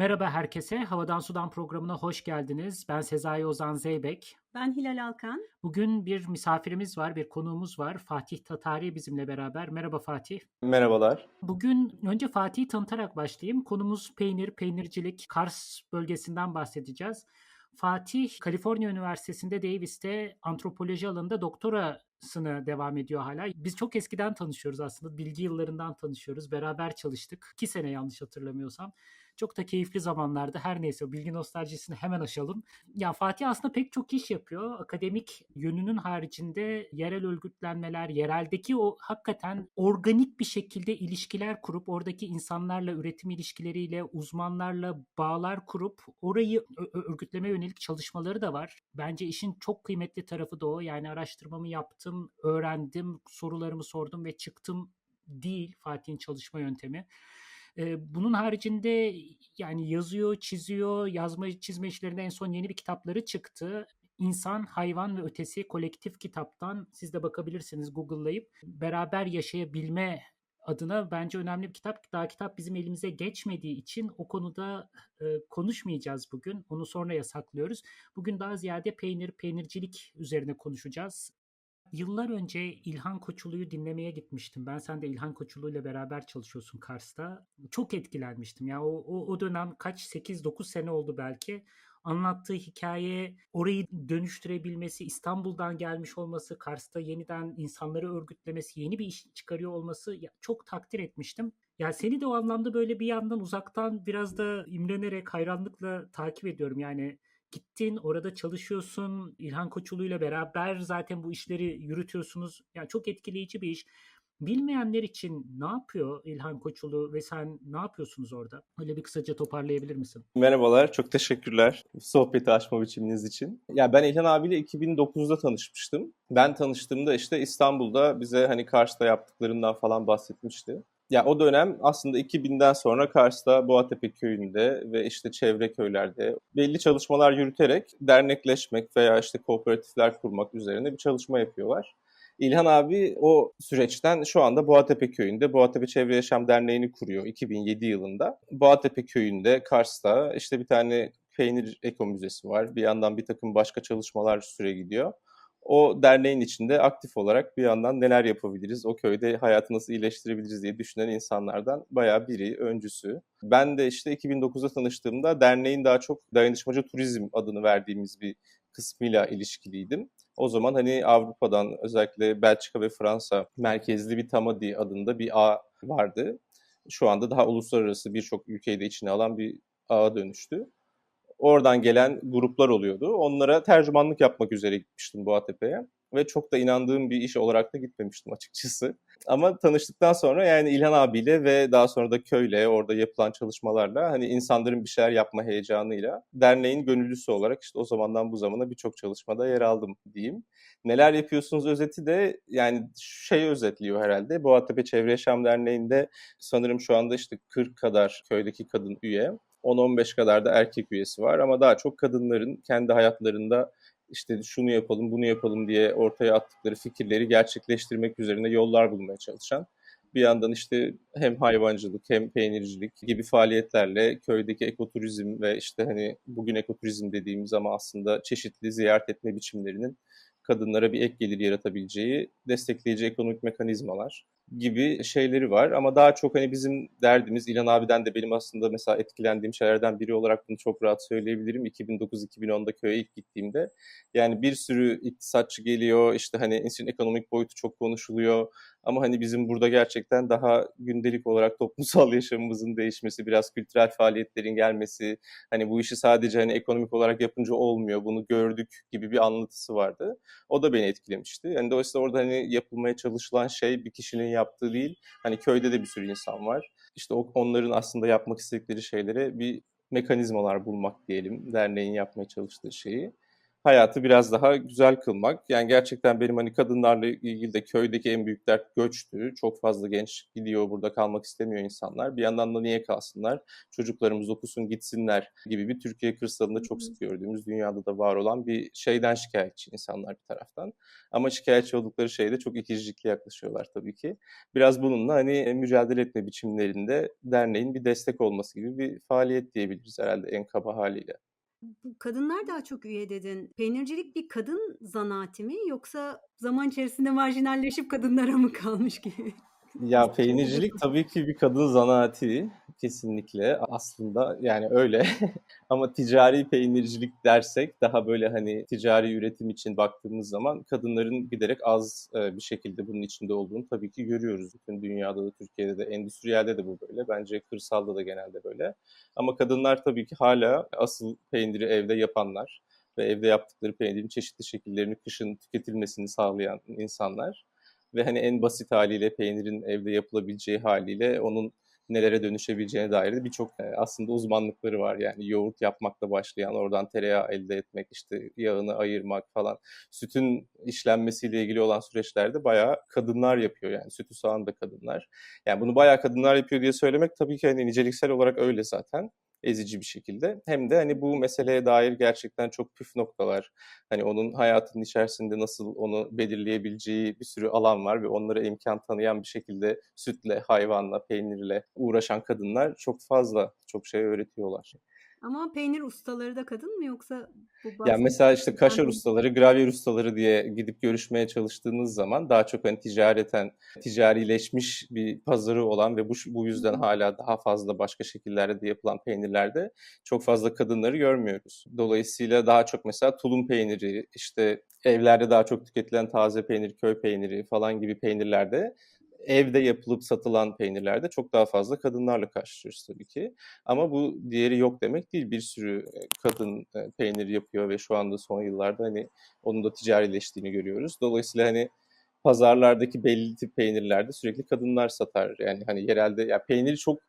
Merhaba herkese. Havadan Sudan programına hoş geldiniz. Ben Sezai Ozan Zeybek. Ben Hilal Alkan. Bugün bir misafirimiz var, bir konuğumuz var. Fatih Tatari bizimle beraber. Merhaba Fatih. Merhabalar. Bugün önce Fatih'i tanıtarak başlayayım. Konumuz peynir, peynircilik, Kars bölgesinden bahsedeceğiz. Fatih, Kaliforniya Üniversitesi'nde Davis'te antropoloji alanında doktorasını devam ediyor hala. Biz çok eskiden tanışıyoruz aslında. Bilgi yıllarından tanışıyoruz. Beraber çalıştık. İki sene yanlış hatırlamıyorsam. Çok da keyifli zamanlarda her neyse bilgi nostaljisini hemen aşalım. Ya Fatih aslında pek çok iş yapıyor. Akademik yönünün haricinde yerel örgütlenmeler, yereldeki o hakikaten organik bir şekilde ilişkiler kurup oradaki insanlarla üretim ilişkileriyle uzmanlarla bağlar kurup orayı örgütleme yönelik çalışmaları da var. Bence işin çok kıymetli tarafı da o. Yani araştırmamı yaptım, öğrendim, sorularımı sordum ve çıktım değil Fatih'in çalışma yöntemi. Bunun haricinde yani yazıyor, çiziyor, yazma çizme işlerinde en son yeni bir kitapları çıktı. İnsan, Hayvan ve Ötesi kolektif kitaptan siz de bakabilirsiniz Google'layıp beraber yaşayabilme adına bence önemli bir kitap. Daha kitap bizim elimize geçmediği için o konuda e, konuşmayacağız bugün. Onu sonra yasaklıyoruz. Bugün daha ziyade peynir, peynircilik üzerine konuşacağız. Yıllar önce İlhan Koçulu'yu dinlemeye gitmiştim. Ben sen de İlhan Koçulu ile beraber çalışıyorsun Kars'ta. Çok etkilenmiştim. Ya o, o, o dönem kaç 8-9 sene oldu belki. Anlattığı hikaye, orayı dönüştürebilmesi, İstanbul'dan gelmiş olması, Kars'ta yeniden insanları örgütlemesi, yeni bir iş çıkarıyor olması ya, çok takdir etmiştim. Ya seni de o anlamda böyle bir yandan uzaktan biraz da imrenerek, hayranlıkla takip ediyorum. Yani gittin orada çalışıyorsun İlhan Koçulu ile beraber zaten bu işleri yürütüyorsunuz. Yani çok etkileyici bir iş. Bilmeyenler için ne yapıyor İlhan Koçulu ve sen ne yapıyorsunuz orada? Öyle bir kısaca toparlayabilir misin? Merhabalar, çok teşekkürler sohbeti açma biçiminiz için. Ya ben İlhan abiyle 2009'da tanışmıştım. Ben tanıştığımda işte İstanbul'da bize hani Kars'ta yaptıklarından falan bahsetmişti. Ya o dönem aslında 2000'den sonra Kars'ta Boğatepe köyünde ve işte çevre köylerde belli çalışmalar yürüterek dernekleşmek veya işte kooperatifler kurmak üzerine bir çalışma yapıyorlar. İlhan abi o süreçten şu anda Boğatepe köyünde Boğatepe Çevre Yaşam Derneği'ni kuruyor 2007 yılında. Boğatepe köyünde Kars'ta işte bir tane peynir eko müzesi var. Bir yandan bir takım başka çalışmalar süre gidiyor o derneğin içinde aktif olarak bir yandan neler yapabiliriz, o köyde hayatı nasıl iyileştirebiliriz diye düşünen insanlardan bayağı biri, öncüsü. Ben de işte 2009'da tanıştığımda derneğin daha çok dayanışmacı turizm adını verdiğimiz bir kısmıyla ilişkiliydim. O zaman hani Avrupa'dan özellikle Belçika ve Fransa merkezli bir Tamadi adında bir ağ vardı. Şu anda daha uluslararası birçok ülkeyi de içine alan bir ağa dönüştü. Oradan gelen gruplar oluyordu. Onlara tercümanlık yapmak üzere gitmiştim bu. Ve çok da inandığım bir iş olarak da gitmemiştim açıkçası. Ama tanıştıktan sonra yani İlhan abiyle ve daha sonra da köyle orada yapılan çalışmalarla hani insanların bir şeyler yapma heyecanıyla derneğin gönüllüsü olarak işte o zamandan bu zamana birçok çalışmada yer aldım diyeyim. Neler yapıyorsunuz özeti de yani şey özetliyor herhalde. Bu ATP Çevre Yaşam Derneği'nde sanırım şu anda işte 40 kadar köydeki kadın üye. 10-15 kadar da erkek üyesi var ama daha çok kadınların kendi hayatlarında işte şunu yapalım, bunu yapalım diye ortaya attıkları fikirleri gerçekleştirmek üzerine yollar bulmaya çalışan bir yandan işte hem hayvancılık hem peynircilik gibi faaliyetlerle köydeki ekoturizm ve işte hani bugün ekoturizm dediğimiz ama aslında çeşitli ziyaret etme biçimlerinin kadınlara bir ek gelir yaratabileceği destekleyici ekonomik mekanizmalar gibi şeyleri var. Ama daha çok hani bizim derdimiz İlhan abiden de benim aslında mesela etkilendiğim şeylerden biri olarak bunu çok rahat söyleyebilirim. 2009-2010'da köye ilk gittiğimde yani bir sürü iktisatçı geliyor işte hani işin ekonomik boyutu çok konuşuluyor. Ama hani bizim burada gerçekten daha gündelik olarak toplumsal yaşamımızın değişmesi, biraz kültürel faaliyetlerin gelmesi, hani bu işi sadece hani ekonomik olarak yapınca olmuyor, bunu gördük gibi bir anlatısı vardı. O da beni etkilemişti. Yani dolayısıyla orada hani yapılmaya çalışılan şey bir kişinin yaptığı değil, hani köyde de bir sürü insan var. İşte onların aslında yapmak istedikleri şeylere bir mekanizmalar bulmak diyelim, derneğin yapmaya çalıştığı şeyi. Hayatı biraz daha güzel kılmak. Yani gerçekten benim hani kadınlarla ilgili de köydeki en büyük dert göçtü. Çok fazla genç gidiyor burada kalmak istemiyor insanlar. Bir yandan da niye kalsınlar? Çocuklarımız okusun gitsinler gibi bir Türkiye kırsalında çok sık gördüğümüz dünyada da var olan bir şeyden şikayetçi insanlar bir taraftan. Ama şikayetçi oldukları şeyde çok ikircikli yaklaşıyorlar tabii ki. Biraz bununla hani mücadele etme biçimlerinde derneğin bir destek olması gibi bir faaliyet diyebiliriz herhalde en kaba haliyle. Bu kadınlar daha çok üye dedin. Peynircilik bir kadın zanaati mi yoksa zaman içerisinde marjinalleşip kadınlara mı kalmış gibi? Ya peynircilik tabii ki bir kadın zanaati kesinlikle. Aslında yani öyle. Ama ticari peynircilik dersek daha böyle hani ticari üretim için baktığımız zaman kadınların giderek az e, bir şekilde bunun içinde olduğunu tabii ki görüyoruz. Bütün dünyada da Türkiye'de de endüstriyelde de bu böyle. Bence kırsalda da genelde böyle. Ama kadınlar tabii ki hala asıl peyniri evde yapanlar ve evde yaptıkları peynirin çeşitli şekillerini kışın tüketilmesini sağlayan insanlar ve hani en basit haliyle peynirin evde yapılabileceği haliyle onun nelere dönüşebileceğine dair de birçok aslında uzmanlıkları var. Yani yoğurt yapmakla başlayan, oradan tereyağı elde etmek, işte yağını ayırmak falan. Sütün işlenmesiyle ilgili olan süreçlerde bayağı kadınlar yapıyor yani. Sütü sağan da kadınlar. Yani bunu bayağı kadınlar yapıyor diye söylemek tabii ki hani niceliksel olarak öyle zaten ezici bir şekilde. Hem de hani bu meseleye dair gerçekten çok püf noktalar. Hani onun hayatının içerisinde nasıl onu belirleyebileceği bir sürü alan var ve onlara imkan tanıyan bir şekilde sütle, hayvanla, peynirle uğraşan kadınlar çok fazla çok şey öğretiyorlar. Ama peynir ustaları da kadın mı yoksa bu Yani mesela işte kaşar ustaları, gravyer ustaları diye gidip görüşmeye çalıştığınız zaman daha çok hani ticareten, ticarileşmiş bir pazarı olan ve bu, bu yüzden hala daha fazla başka şekillerde de yapılan peynirlerde çok fazla kadınları görmüyoruz. Dolayısıyla daha çok mesela tulum peyniri, işte evlerde daha çok tüketilen taze peynir, köy peyniri falan gibi peynirlerde evde yapılıp satılan peynirlerde çok daha fazla kadınlarla karşılaşıyoruz tabii ki. Ama bu diğeri yok demek değil. Bir sürü kadın peynir yapıyor ve şu anda son yıllarda hani onun da ticarileştiğini görüyoruz. Dolayısıyla hani pazarlardaki belli tip peynirlerde sürekli kadınlar satar. Yani hani yerelde ya yani peynir çok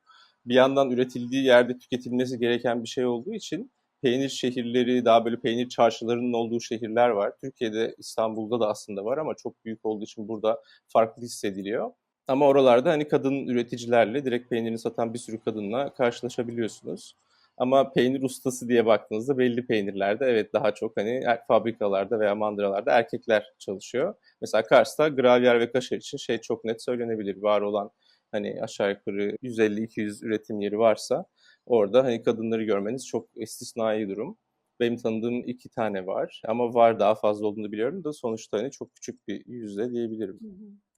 bir yandan üretildiği yerde tüketilmesi gereken bir şey olduğu için peynir şehirleri, daha böyle peynir çarşılarının olduğu şehirler var. Türkiye'de, İstanbul'da da aslında var ama çok büyük olduğu için burada farklı hissediliyor. Ama oralarda hani kadın üreticilerle direkt peynirini satan bir sürü kadınla karşılaşabiliyorsunuz. Ama peynir ustası diye baktığınızda belli peynirlerde evet daha çok hani er, fabrikalarda veya mandıralarda erkekler çalışıyor. Mesela Kars'ta gravyer ve kaşar için şey çok net söylenebilir. Var olan hani aşağı yukarı 150-200 üretim yeri varsa orada hani kadınları görmeniz çok istisnai durum. Benim tanıdığım iki tane var ama var daha fazla olduğunu biliyorum da sonuçta hani çok küçük bir yüzde diyebilirim. Hı hı.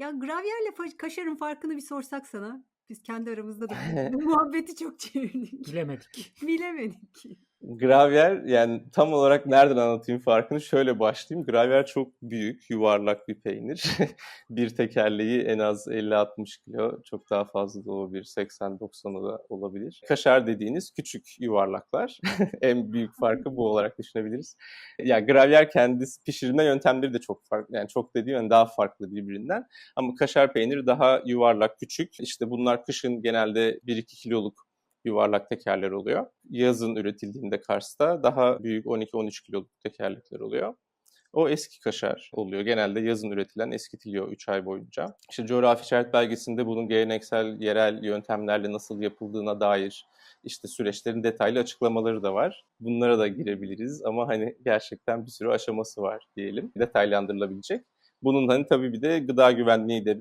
Ya gravyerle kaşarın farkını bir sorsak sana. Biz kendi aramızda da bu muhabbeti çok çevirdik. Bilemedik. Bilemedik. Gravyer yani tam olarak nereden anlatayım farkını şöyle başlayayım. Gravyer çok büyük, yuvarlak bir peynir. bir tekerleği en az 50-60 kilo, çok daha fazla da olabilir, 80-90'ı da olabilir. Kaşar dediğiniz küçük yuvarlaklar. en büyük farkı bu olarak düşünebiliriz. Ya yani gravyer kendisi pişirme yöntemleri de çok farklı. Yani çok dediğim yani daha farklı birbirinden. Ama kaşar peyniri daha yuvarlak, küçük. İşte bunlar kışın genelde 1-2 kiloluk yuvarlak tekerler oluyor. Yazın üretildiğinde Kars'ta daha büyük 12-13 kiloluk tekerlekler oluyor. O eski kaşar oluyor. Genelde yazın üretilen eskitiliyor 3 ay boyunca. İşte coğrafi işaret belgesinde bunun geleneksel yerel yöntemlerle nasıl yapıldığına dair işte süreçlerin detaylı açıklamaları da var. Bunlara da girebiliriz ama hani gerçekten bir sürü aşaması var diyelim. Detaylandırılabilecek. Bunun hani tabii bir de gıda güvenliği de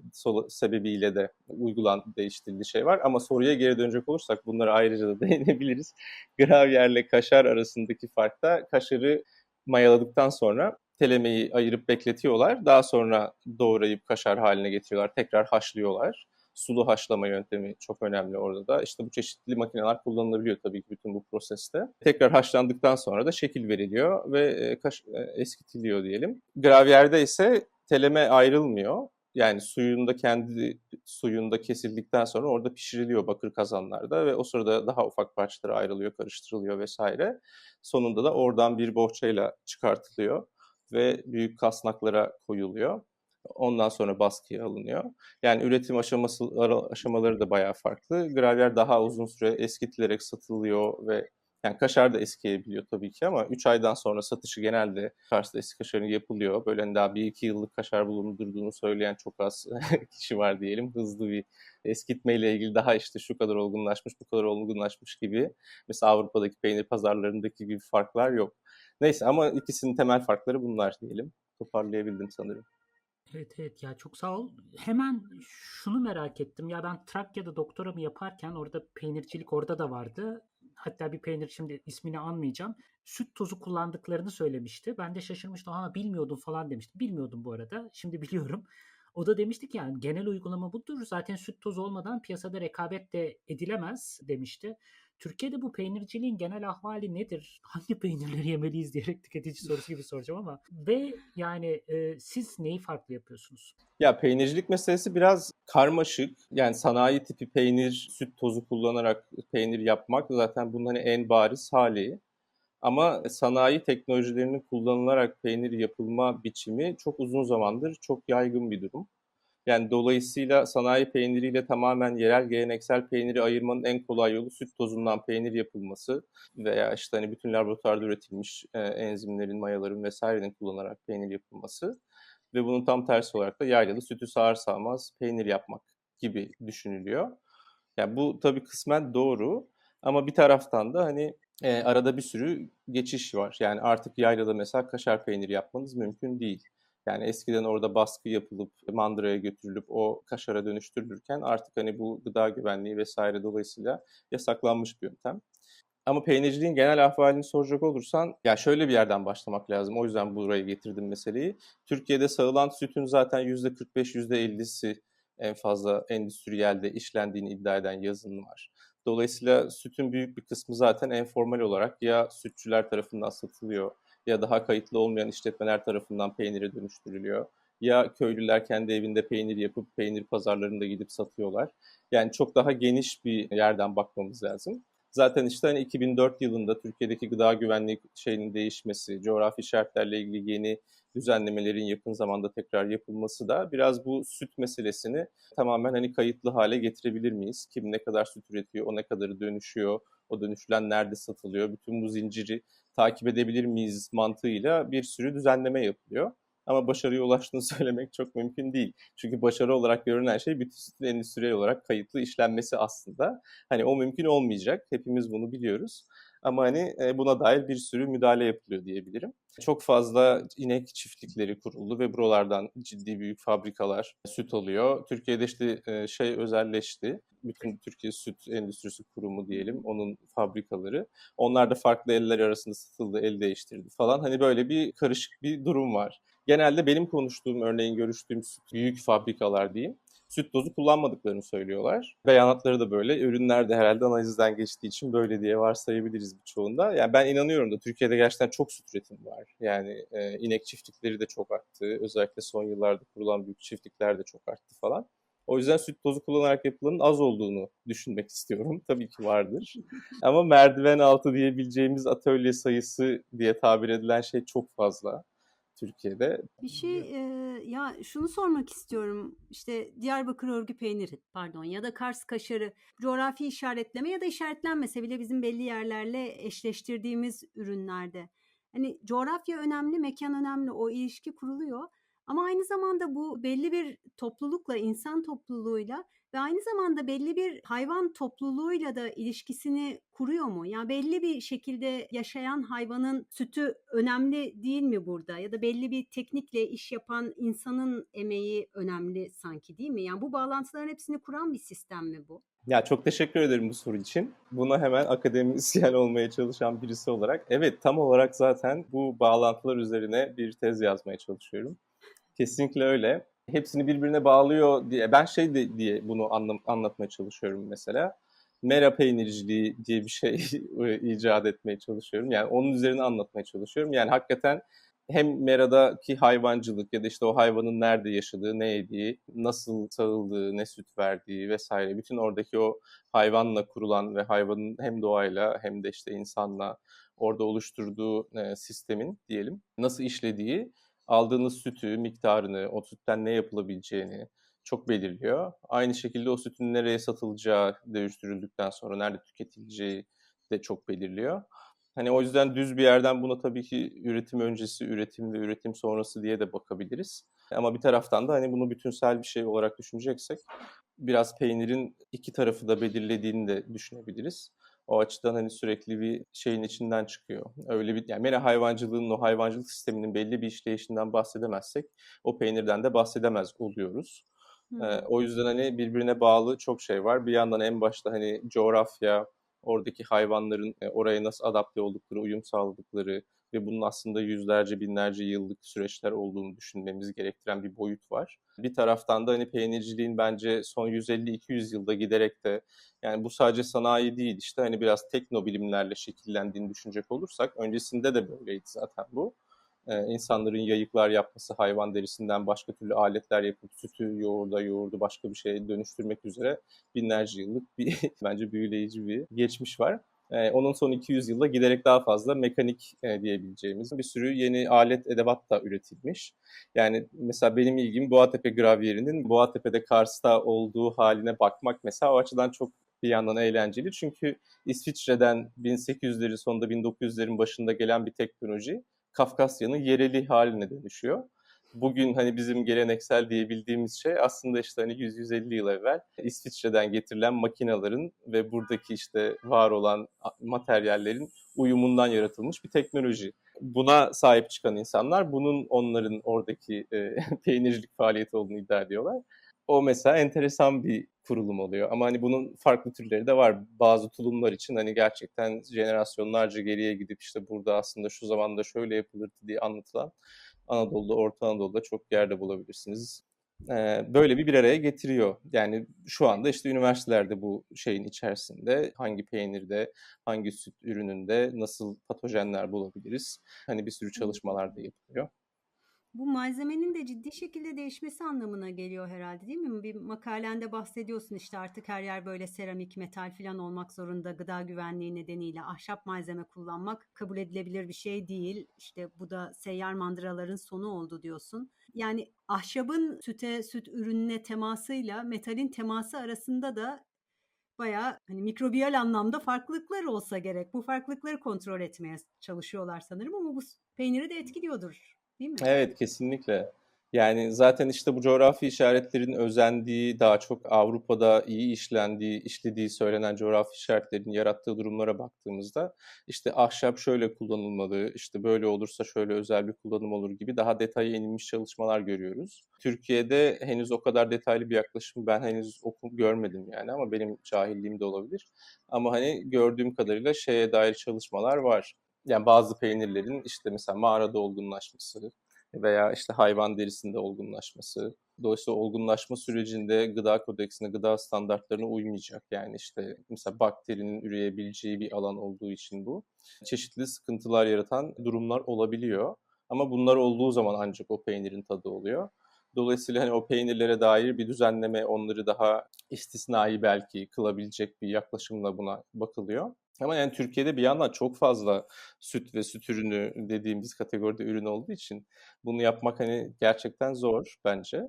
sebebiyle de uygulan değiştirildiği şey var. Ama soruya geri dönecek olursak bunlara ayrıca da değinebiliriz. Gravyerle kaşar arasındaki fark da kaşarı mayaladıktan sonra telemeyi ayırıp bekletiyorlar. Daha sonra doğrayıp kaşar haline getiriyorlar. Tekrar haşlıyorlar. Sulu haşlama yöntemi çok önemli orada da. İşte bu çeşitli makineler kullanılabiliyor tabii ki bütün bu proseste. Tekrar haşlandıktan sonra da şekil veriliyor ve kaş, eskitiliyor diyelim. Gravyerde ise teleme ayrılmıyor. Yani suyunda kendi suyunda kesildikten sonra orada pişiriliyor bakır kazanlarda ve o sırada daha ufak parçalara ayrılıyor, karıştırılıyor vesaire. Sonunda da oradan bir bohçayla çıkartılıyor ve büyük kasnaklara koyuluyor. Ondan sonra baskıya alınıyor. Yani üretim aşaması aşamaları da bayağı farklı. Gravyer daha uzun süre eskitilerek satılıyor ve Yani kaşar da eskiyebiliyor tabii ki ama 3 aydan sonra satışı genelde Kars'ta eski kaşarın yapılıyor. Böyle hani daha 1-2 yıllık kaşar bulundurduğunu söyleyen çok az kişi var diyelim. Hızlı bir eskitmeyle ilgili daha işte şu kadar olgunlaşmış, bu kadar olgunlaşmış gibi. Mesela Avrupa'daki peynir pazarlarındaki gibi farklar yok. Neyse ama ikisinin temel farkları bunlar diyelim. Toparlayabildim sanırım. Evet evet ya çok sağ ol. Hemen şunu merak ettim. Ya ben Trakya'da doktoramı yaparken orada peynircilik orada da vardı. Hatta bir peynir şimdi ismini anmayacağım. Süt tozu kullandıklarını söylemişti. Ben de şaşırmıştım. Ha bilmiyordum falan demişti. Bilmiyordum bu arada. Şimdi biliyorum. O da demişti ki yani genel uygulama budur. Zaten süt tozu olmadan piyasada rekabet de edilemez demişti. Türkiye'de bu peynirciliğin genel ahvali nedir? Hangi peynirleri yemeliyiz diyerek tüketici sorusu gibi soracağım ama. Ve yani e, siz neyi farklı yapıyorsunuz? Ya peynircilik meselesi biraz karmaşık. Yani sanayi tipi peynir, süt tozu kullanarak peynir yapmak zaten bunun hani en bariz hali. Ama sanayi teknolojilerinin kullanılarak peynir yapılma biçimi çok uzun zamandır çok yaygın bir durum. Yani dolayısıyla sanayi peyniriyle tamamen yerel geleneksel peyniri ayırmanın en kolay yolu süt tozundan peynir yapılması veya işte hani bütün laboratuvarda üretilmiş e, enzimlerin, mayaların vesairenin kullanarak peynir yapılması ve bunun tam tersi olarak da yaylalı sütü sağır sağmaz peynir yapmak gibi düşünülüyor. Yani bu tabii kısmen doğru ama bir taraftan da hani e, arada bir sürü geçiş var. Yani artık yaylada mesela kaşar peyniri yapmanız mümkün değil. Yani eskiden orada baskı yapılıp mandıraya götürülüp o kaşara dönüştürülürken artık hani bu gıda güvenliği vesaire dolayısıyla yasaklanmış bir yöntem. Ama peynirciliğin genel ahvalini soracak olursan ya şöyle bir yerden başlamak lazım. O yüzden buraya getirdim meseleyi. Türkiye'de sağılan sütün zaten %45-%50'si en fazla endüstriyelde işlendiğini iddia eden yazın var. Dolayısıyla sütün büyük bir kısmı zaten informal olarak ya sütçüler tarafından satılıyor ya daha kayıtlı olmayan işletmeler tarafından peynire dönüştürülüyor. Ya köylüler kendi evinde peynir yapıp peynir pazarlarında gidip satıyorlar. Yani çok daha geniş bir yerden bakmamız lazım. Zaten işte hani 2004 yılında Türkiye'deki gıda güvenliği şeyinin değişmesi, coğrafi şartlarla ilgili yeni düzenlemelerin yakın zamanda tekrar yapılması da biraz bu süt meselesini tamamen hani kayıtlı hale getirebilir miyiz? Kim ne kadar süt üretiyor, o ne kadarı dönüşüyor, o dönüşülen nerede satılıyor, bütün bu zinciri takip edebilir miyiz mantığıyla bir sürü düzenleme yapılıyor. Ama başarıya ulaştığını söylemek çok mümkün değil. Çünkü başarı olarak görünen şey bütün sütün endüstriyel olarak kayıtlı işlenmesi aslında. Hani o mümkün olmayacak. Hepimiz bunu biliyoruz. Ama hani buna dair bir sürü müdahale yapılıyor diyebilirim. Çok fazla inek çiftlikleri kuruldu ve buralardan ciddi büyük fabrikalar süt alıyor. Türkiye'de işte şey özelleşti. Bütün Türkiye Süt Endüstrisi Kurumu diyelim, onun fabrikaları. Onlar da farklı eller arasında satıldı, el değiştirdi falan. Hani böyle bir karışık bir durum var. Genelde benim konuştuğum, örneğin görüştüğüm büyük fabrikalar diyeyim süt tozu kullanmadıklarını söylüyorlar. Beyanatları da böyle. Ürünler de herhalde analizden geçtiği için böyle diye varsayabiliriz birçoğunda. Yani ben inanıyorum da Türkiye'de gerçekten çok süt üretimi var. Yani e, inek çiftlikleri de çok arttı. Özellikle son yıllarda kurulan büyük çiftlikler de çok arttı falan. O yüzden süt tozu kullanarak yapılanın az olduğunu düşünmek istiyorum. Tabii ki vardır. Ama merdiven altı diyebileceğimiz atölye sayısı diye tabir edilen şey çok fazla. Türkiye'de. Bir şey e, ya şunu sormak istiyorum. İşte Diyarbakır örgü peyniri pardon ya da Kars kaşarı coğrafi işaretleme ya da işaretlenmese bile bizim belli yerlerle eşleştirdiğimiz ürünlerde. Hani coğrafya önemli, mekan önemli, o ilişki kuruluyor. Ama aynı zamanda bu belli bir toplulukla, insan topluluğuyla ve aynı zamanda belli bir hayvan topluluğuyla da ilişkisini kuruyor mu? Yani belli bir şekilde yaşayan hayvanın sütü önemli değil mi burada? Ya da belli bir teknikle iş yapan insanın emeği önemli sanki değil mi? Yani bu bağlantıların hepsini kuran bir sistem mi bu? Ya çok teşekkür ederim bu soru için. Buna hemen akademisyen olmaya çalışan birisi olarak. Evet tam olarak zaten bu bağlantılar üzerine bir tez yazmaya çalışıyorum. Kesinlikle öyle. Hepsini birbirine bağlıyor diye. Ben şey de, diye bunu anlam, anlatmaya çalışıyorum mesela. Mera peynirciliği diye bir şey icat etmeye çalışıyorum. Yani onun üzerine anlatmaya çalışıyorum. Yani hakikaten hem meradaki hayvancılık ya da işte o hayvanın nerede yaşadığı, ne yediği, nasıl sağıldığı, ne süt verdiği vesaire. Bütün oradaki o hayvanla kurulan ve hayvanın hem doğayla hem de işte insanla orada oluşturduğu e, sistemin diyelim nasıl işlediği aldığınız sütü, miktarını, o sütten ne yapılabileceğini çok belirliyor. Aynı şekilde o sütün nereye satılacağı değiştirildikten sonra nerede tüketileceği de çok belirliyor. Hani o yüzden düz bir yerden buna tabii ki üretim öncesi, üretim ve üretim sonrası diye de bakabiliriz. Ama bir taraftan da hani bunu bütünsel bir şey olarak düşüneceksek biraz peynirin iki tarafı da belirlediğini de düşünebiliriz. O açıdan hani sürekli bir şeyin içinden çıkıyor. Öyle bir yani mera hayvancılığının o hayvancılık sisteminin belli bir işleyişinden bahsedemezsek o peynirden de bahsedemez oluyoruz. Ee, o yüzden hani birbirine bağlı çok şey var. Bir yandan en başta hani coğrafya, oradaki hayvanların e, oraya nasıl adapte oldukları, uyum sağladıkları ve bunun aslında yüzlerce, binlerce yıllık süreçler olduğunu düşünmemiz gerektiren bir boyut var. Bir taraftan da hani peynirciliğin bence son 150-200 yılda giderek de yani bu sadece sanayi değil işte hani biraz teknobilimlerle şekillendiğini düşünecek olursak öncesinde de böyleydi zaten bu. Ee, insanların yayıklar yapması, hayvan derisinden başka türlü aletler yapıp sütü, yoğurda, yoğurdu başka bir şeye dönüştürmek üzere binlerce yıllık bir bence büyüleyici bir geçmiş var. Ee, onun son 200 yılda giderek daha fazla mekanik e, diyebileceğimiz bir sürü yeni alet edevat da üretilmiş. Yani mesela benim ilgim Boğatepe gravyerinin Boğatepe'de Kars'ta olduğu haline bakmak mesela o açıdan çok bir yandan eğlenceli. Çünkü İsviçre'den 1800'lerin sonunda 1900'lerin başında gelen bir teknoloji Kafkasya'nın yereli haline dönüşüyor. Bugün hani bizim geleneksel diyebildiğimiz şey aslında işte hani 100-150 yıl evvel İsviçre'den getirilen makinaların ve buradaki işte var olan materyallerin uyumundan yaratılmış bir teknoloji. Buna sahip çıkan insanlar bunun onların oradaki e, peynircilik faaliyeti olduğunu iddia ediyorlar. O mesela enteresan bir kurulum oluyor. Ama hani bunun farklı türleri de var. Bazı tulumlar için hani gerçekten jenerasyonlarca geriye gidip işte burada aslında şu zamanda şöyle yapılırdı diye anlatılan Anadolu'da, Orta Anadolu'da çok yerde bulabilirsiniz. Böyle bir bir araya getiriyor. Yani şu anda işte üniversitelerde bu şeyin içerisinde hangi peynirde, hangi süt ürününde nasıl patojenler bulabiliriz? Hani bir sürü çalışmalar da yapılıyor. Bu malzemenin de ciddi şekilde değişmesi anlamına geliyor herhalde değil mi? Bir makalende bahsediyorsun işte artık her yer böyle seramik, metal falan olmak zorunda gıda güvenliği nedeniyle ahşap malzeme kullanmak kabul edilebilir bir şey değil. İşte bu da seyyar mandıraların sonu oldu diyorsun. Yani ahşabın süte, süt ürününe temasıyla metalin teması arasında da bayağı hani mikrobiyal anlamda farklılıklar olsa gerek. Bu farklılıkları kontrol etmeye çalışıyorlar sanırım ama bu peyniri de etkiliyordur Değil mi? Evet kesinlikle. Yani zaten işte bu coğrafi işaretlerin özendiği, daha çok Avrupa'da iyi işlendiği, işlediği söylenen coğrafi işaretlerin yarattığı durumlara baktığımızda işte ahşap şöyle kullanılmalı, işte böyle olursa şöyle özel bir kullanım olur gibi daha detaya inilmiş çalışmalar görüyoruz. Türkiye'de henüz o kadar detaylı bir yaklaşım ben henüz okum görmedim yani ama benim cahilliğim de olabilir. Ama hani gördüğüm kadarıyla şeye dair çalışmalar var yani bazı peynirlerin işte mesela mağarada olgunlaşması veya işte hayvan derisinde olgunlaşması. Dolayısıyla olgunlaşma sürecinde gıda kodeksine, gıda standartlarına uymayacak. Yani işte mesela bakterinin üreyebileceği bir alan olduğu için bu. Çeşitli sıkıntılar yaratan durumlar olabiliyor. Ama bunlar olduğu zaman ancak o peynirin tadı oluyor. Dolayısıyla hani o peynirlere dair bir düzenleme, onları daha istisnai belki kılabilecek bir yaklaşımla buna bakılıyor. Ama yani Türkiye'de bir yandan çok fazla süt ve süt ürünü dediğimiz kategoride ürün olduğu için bunu yapmak hani gerçekten zor bence.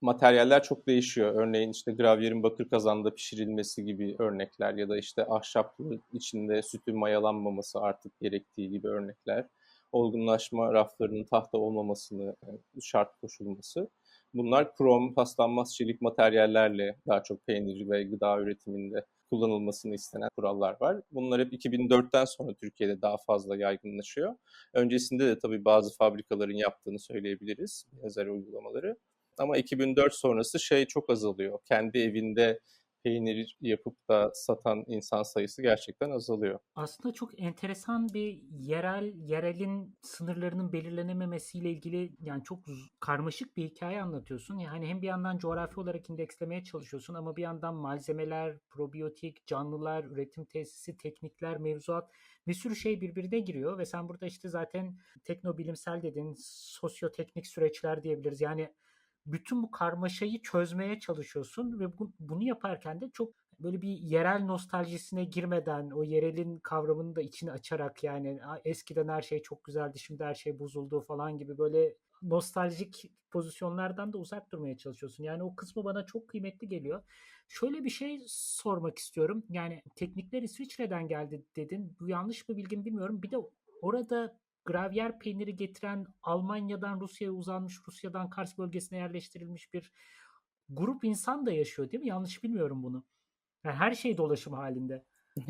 Materyaller çok değişiyor. Örneğin işte gravyerin bakır kazanda pişirilmesi gibi örnekler ya da işte ahşaplı içinde sütün mayalanmaması artık gerektiği gibi örnekler. Olgunlaşma raflarının tahta olmamasını şart koşulması. Bunlar krom, paslanmaz çelik materyallerle daha çok peynir ve gıda üretiminde kullanılmasını istenen kurallar var. Bunlar hep 2004'ten sonra Türkiye'de daha fazla yaygınlaşıyor. Öncesinde de tabii bazı fabrikaların yaptığını söyleyebiliriz benzer uygulamaları. Ama 2004 sonrası şey çok azalıyor. Kendi evinde peynir yapıp da satan insan sayısı gerçekten azalıyor. Aslında çok enteresan bir yerel, yerelin sınırlarının belirlenememesiyle ilgili yani çok karmaşık bir hikaye anlatıyorsun. Yani hem bir yandan coğrafi olarak indekslemeye çalışıyorsun ama bir yandan malzemeler, probiyotik, canlılar, üretim tesisi, teknikler, mevzuat bir sürü şey birbirine giriyor ve sen burada işte zaten teknobilimsel dedin, sosyoteknik süreçler diyebiliriz. Yani bütün bu karmaşayı çözmeye çalışıyorsun ve bu, bunu yaparken de çok böyle bir yerel nostaljisine girmeden o yerelin kavramını da içine açarak yani eskiden her şey çok güzeldi şimdi her şey bozuldu falan gibi böyle nostaljik pozisyonlardan da uzak durmaya çalışıyorsun. Yani o kısmı bana çok kıymetli geliyor. Şöyle bir şey sormak istiyorum. Yani teknikler İsviçre'den geldi dedin. Bu yanlış mı bilgim bilmiyorum. Bir de orada gravyer peyniri getiren Almanya'dan Rusya'ya uzanmış, Rusya'dan Kars bölgesine yerleştirilmiş bir grup insan da yaşıyor değil mi? Yanlış bilmiyorum bunu. Yani her şey dolaşım halinde.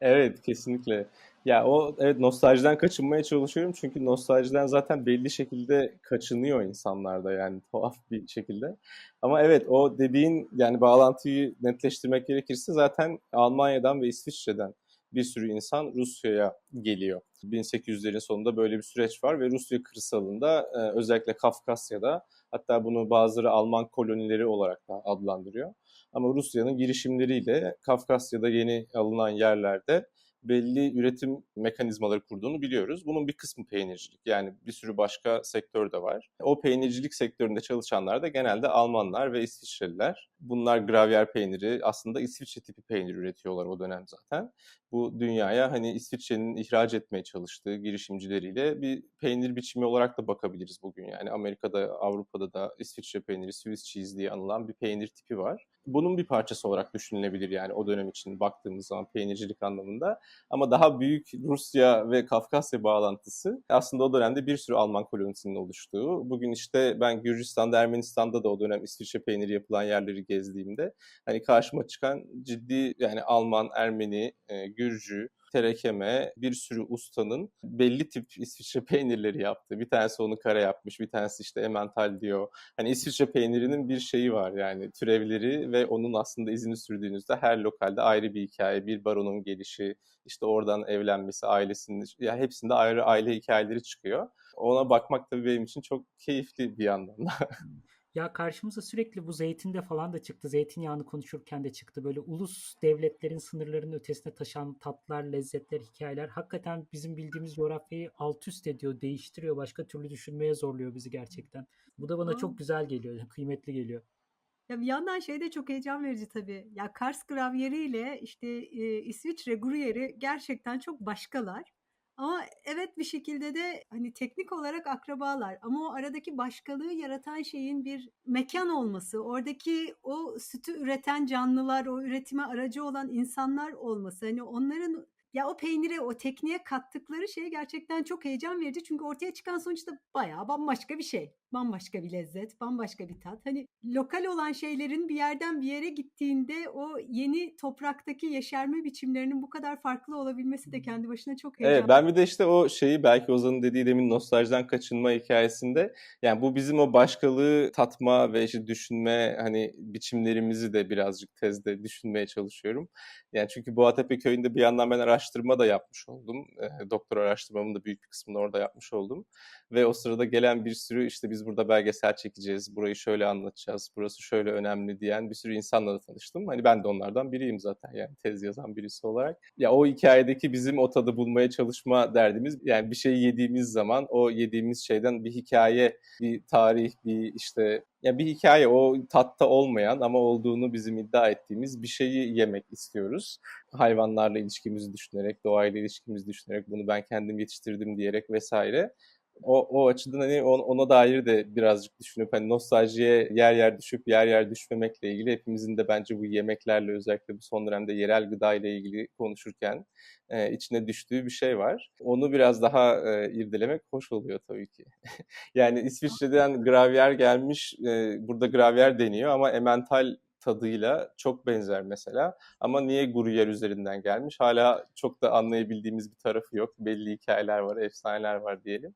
Evet, kesinlikle. Ya o evet nostaljiden kaçınmaya çalışıyorum çünkü nostaljiden zaten belli şekilde kaçınıyor insanlarda yani tuhaf bir şekilde. Ama evet o dediğin yani bağlantıyı netleştirmek gerekirse zaten Almanya'dan ve İsviçre'den bir sürü insan Rusya'ya geliyor. 1800'lerin sonunda böyle bir süreç var ve Rusya kırsalında e, özellikle Kafkasya'da hatta bunu bazıları Alman kolonileri olarak da adlandırıyor. Ama Rusya'nın girişimleriyle Kafkasya'da yeni alınan yerlerde belli üretim mekanizmaları kurduğunu biliyoruz. Bunun bir kısmı peynircilik. Yani bir sürü başka sektör de var. O peynircilik sektöründe çalışanlar da genelde Almanlar ve İsviçreliler. Bunlar gravyer peyniri aslında İsviçre tipi peynir üretiyorlar o dönem zaten. Bu dünyaya hani İsviçre'nin ihraç etmeye çalıştığı girişimcileriyle bir peynir biçimi olarak da bakabiliriz bugün. Yani Amerika'da, Avrupa'da da İsviçre peyniri, Swiss cheese diye anılan bir peynir tipi var. Bunun bir parçası olarak düşünülebilir yani o dönem için baktığımız zaman peynircilik anlamında. Ama daha büyük Rusya ve Kafkasya bağlantısı aslında o dönemde bir sürü Alman kolonisinin oluştuğu. Bugün işte ben Gürcistan'da, Ermenistan'da da o dönem İsviçre peyniri yapılan yerleri gezdiğimde hani karşıma çıkan ciddi yani Alman, Ermeni, e, Gürcü, terekeme bir sürü ustanın belli tip İsviçre peynirleri yaptı. Bir tanesi onu kare yapmış, bir tanesi işte emmental diyor. Hani İsviçre peynirinin bir şeyi var yani türevleri ve onun aslında izini sürdüğünüzde her lokalde ayrı bir hikaye, bir baronun gelişi, işte oradan evlenmesi, ailesinin, ya hepsinde ayrı aile hikayeleri çıkıyor. Ona bakmak tabii benim için çok keyifli bir yandan da. Ya karşımıza sürekli bu zeytinde falan da çıktı. Zeytinyağını konuşurken de çıktı. Böyle ulus devletlerin sınırlarının ötesine taşan tatlar, lezzetler, hikayeler hakikaten bizim bildiğimiz coğrafyayı alt üst ediyor, değiştiriyor. Başka türlü düşünmeye zorluyor bizi gerçekten. Bu da bana Aa. çok güzel geliyor, kıymetli geliyor. Ya bir yandan şey de çok heyecan verici tabii. Ya Kars gravyeri ile işte e, İsviçre gruyeri gerçekten çok başkalar. Ama evet bir şekilde de hani teknik olarak akrabalar. Ama o aradaki başkalığı yaratan şeyin bir mekan olması, oradaki o sütü üreten canlılar, o üretime aracı olan insanlar olması. Hani onların ya o peynire, o tekniğe kattıkları şey gerçekten çok heyecan verici. Çünkü ortaya çıkan sonuçta bayağı bambaşka bir şey. Bambaşka bir lezzet, bambaşka bir tat. Hani lokal olan şeylerin bir yerden bir yere gittiğinde o yeni topraktaki yeşerme biçimlerinin bu kadar farklı olabilmesi de kendi başına çok heyecan. Evet ben bir de işte o şeyi belki Ozan'ın dediği demin nostaljiden kaçınma hikayesinde yani bu bizim o başkalığı tatma ve işte düşünme hani biçimlerimizi de birazcık tezde düşünmeye çalışıyorum. Yani çünkü Boğatepe köyünde bir yandan ben araştırma da yapmış oldum. E, doktor araştırmamın da büyük bir kısmını orada yapmış oldum. Ve o sırada gelen bir sürü işte biz burada belgesel çekeceğiz, burayı şöyle anlatacağız, burası şöyle önemli diyen bir sürü insanla da tanıştım. Hani ben de onlardan biriyim zaten yani tez yazan birisi olarak. Ya o hikayedeki bizim o tadı bulmaya çalışma derdimiz yani bir şey yediğimiz zaman o yediğimiz şeyden bir hikaye, bir tarih, bir işte ya bir hikaye o tatta olmayan ama olduğunu bizim iddia ettiğimiz bir şeyi yemek istiyoruz. Hayvanlarla ilişkimizi düşünerek, doğayla ilişkimizi düşünerek, bunu ben kendim yetiştirdim diyerek vesaire o, o açıdan hani ona dair de birazcık düşünüp hani nostaljiye yer yer düşüp yer yer düşmemekle ilgili hepimizin de bence bu yemeklerle özellikle bu son dönemde yerel gıda ile ilgili konuşurken e, içine düştüğü bir şey var. Onu biraz daha e, irdelemek hoş oluyor tabii ki. yani İsviçre'den gravyer gelmiş, e, burada gravyer deniyor ama emmental tadıyla çok benzer mesela. Ama niye Gruyère üzerinden gelmiş? Hala çok da anlayabildiğimiz bir tarafı yok. Belli hikayeler var, efsaneler var diyelim.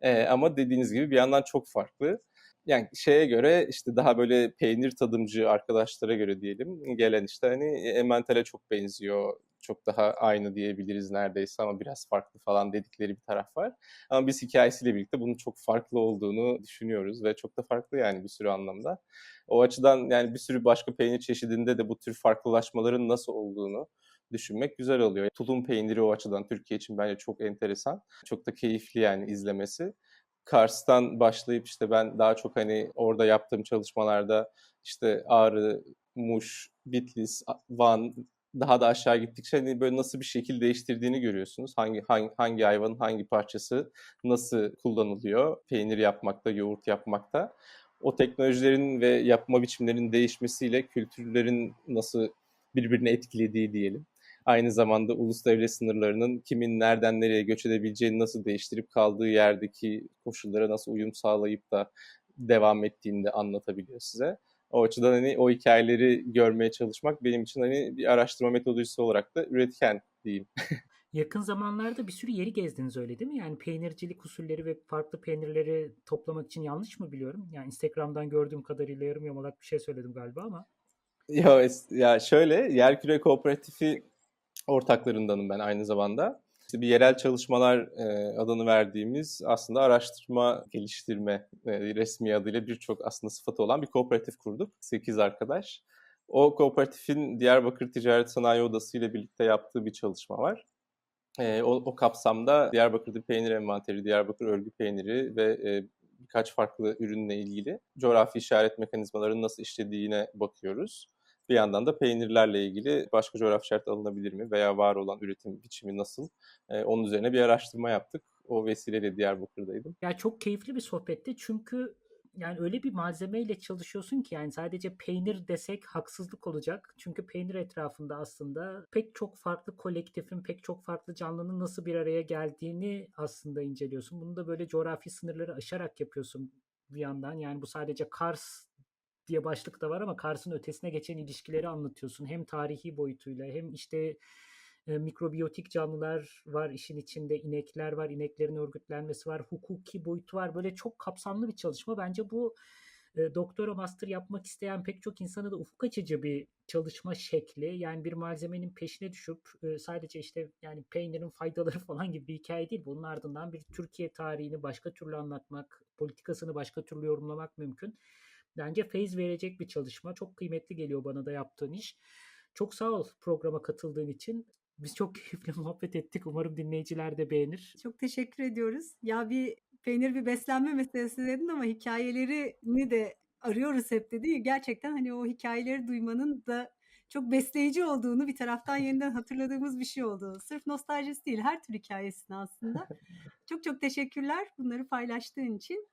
Ee, ama dediğiniz gibi bir yandan çok farklı. Yani şeye göre işte daha böyle peynir tadımcı arkadaşlara göre diyelim gelen işte hani Emmental'e çok benziyor çok daha aynı diyebiliriz neredeyse ama biraz farklı falan dedikleri bir taraf var. Ama biz hikayesiyle birlikte bunun çok farklı olduğunu düşünüyoruz ve çok da farklı yani bir sürü anlamda. O açıdan yani bir sürü başka peynir çeşidinde de bu tür farklılaşmaların nasıl olduğunu düşünmek güzel oluyor. Tulum peyniri o açıdan Türkiye için bence çok enteresan. Çok da keyifli yani izlemesi. Kars'tan başlayıp işte ben daha çok hani orada yaptığım çalışmalarda işte Ağrı, Muş, Bitlis, Van daha da aşağı gittikçe hani böyle nasıl bir şekil değiştirdiğini görüyorsunuz. Hangi hangi, hangi hayvanın hangi parçası nasıl kullanılıyor peynir yapmakta, yoğurt yapmakta. O teknolojilerin ve yapma biçimlerinin değişmesiyle kültürlerin nasıl birbirini etkilediği diyelim. Aynı zamanda ulus devlet sınırlarının kimin nereden nereye göç edebileceğini nasıl değiştirip kaldığı yerdeki koşullara nasıl uyum sağlayıp da devam ettiğini de anlatabiliyor size. O açıdan hani o hikayeleri görmeye çalışmak benim için hani bir araştırma metodolojisi olarak da üretken diyeyim. Yakın zamanlarda bir sürü yeri gezdiniz öyle değil mi? Yani peynircilik usulleri ve farklı peynirleri toplamak için yanlış mı biliyorum? Yani Instagram'dan gördüğüm kadarıyla yarım yamalak bir şey söyledim galiba ama. Ya, ya şöyle Yerküre Kooperatifi ortaklarındanım ben aynı zamanda. İşte bir yerel çalışmalar e, adını verdiğimiz aslında araştırma, geliştirme e, resmi adıyla birçok aslında sıfatı olan bir kooperatif kurduk. 8 arkadaş. O kooperatifin Diyarbakır Ticaret Sanayi Odası ile birlikte yaptığı bir çalışma var. E, o, o kapsamda Diyarbakır'da peynir envanteri, Diyarbakır örgü peyniri ve birkaç farklı ürünle ilgili coğrafi işaret mekanizmalarının nasıl işlediğine bakıyoruz. Bir yandan da peynirlerle ilgili başka coğrafi işaret alınabilir mi veya var olan üretim biçimi nasıl? Onun üzerine bir araştırma yaptık. O vesileyle Diyarbakır'daydım. Ya çok keyifli bir sohbetti çünkü yani öyle bir malzemeyle çalışıyorsun ki yani sadece peynir desek haksızlık olacak. Çünkü peynir etrafında aslında pek çok farklı kolektifin, pek çok farklı canlının nasıl bir araya geldiğini aslında inceliyorsun. Bunu da böyle coğrafi sınırları aşarak yapıyorsun bir yandan. Yani bu sadece Kars diye başlık da var ama Kars'ın ötesine geçen ilişkileri anlatıyorsun. Hem tarihi boyutuyla hem işte e, mikrobiyotik canlılar var işin içinde, inekler var, ineklerin örgütlenmesi var, hukuki boyutu var. Böyle çok kapsamlı bir çalışma. Bence bu e, doktora master yapmak isteyen pek çok insana da ufuk açıcı bir çalışma şekli. Yani bir malzemenin peşine düşüp e, sadece işte yani peynirin faydaları falan gibi bir hikaye değil. Bunun ardından bir Türkiye tarihini başka türlü anlatmak, politikasını başka türlü yorumlamak mümkün. Bence feyiz verecek bir çalışma. Çok kıymetli geliyor bana da yaptığın iş. Çok sağ ol programa katıldığın için. Biz çok keyifli muhabbet ettik. Umarım dinleyiciler de beğenir. Çok teşekkür ediyoruz. Ya bir peynir bir beslenme meselesi dedin ama hikayelerini de arıyoruz hep dedi. Gerçekten hani o hikayeleri duymanın da çok besleyici olduğunu bir taraftan yeniden hatırladığımız bir şey oldu. Sırf nostaljisi değil, her tür hikayesini aslında. çok çok teşekkürler bunları paylaştığın için.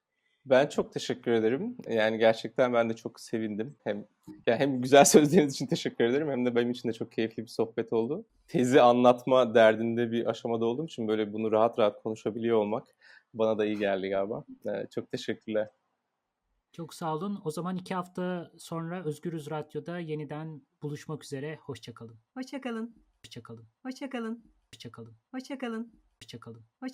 Ben çok teşekkür ederim. Yani gerçekten ben de çok sevindim. Hem ya hem güzel sözleriniz için teşekkür ederim hem de benim için de çok keyifli bir sohbet oldu. Tezi anlatma derdinde bir aşamada olduğum için böyle bunu rahat rahat konuşabiliyor olmak bana da iyi geldi galiba. Ee, çok teşekkürler. Çok sağ olun. O zaman iki hafta sonra Özgürüz Radyo'da yeniden buluşmak üzere. Hoşçakalın. Hoşçakalın. Hoşçakalın. Hoşçakalın. Hoşçakalın. Hoşçakalın. Hoşçakalın. Hoşça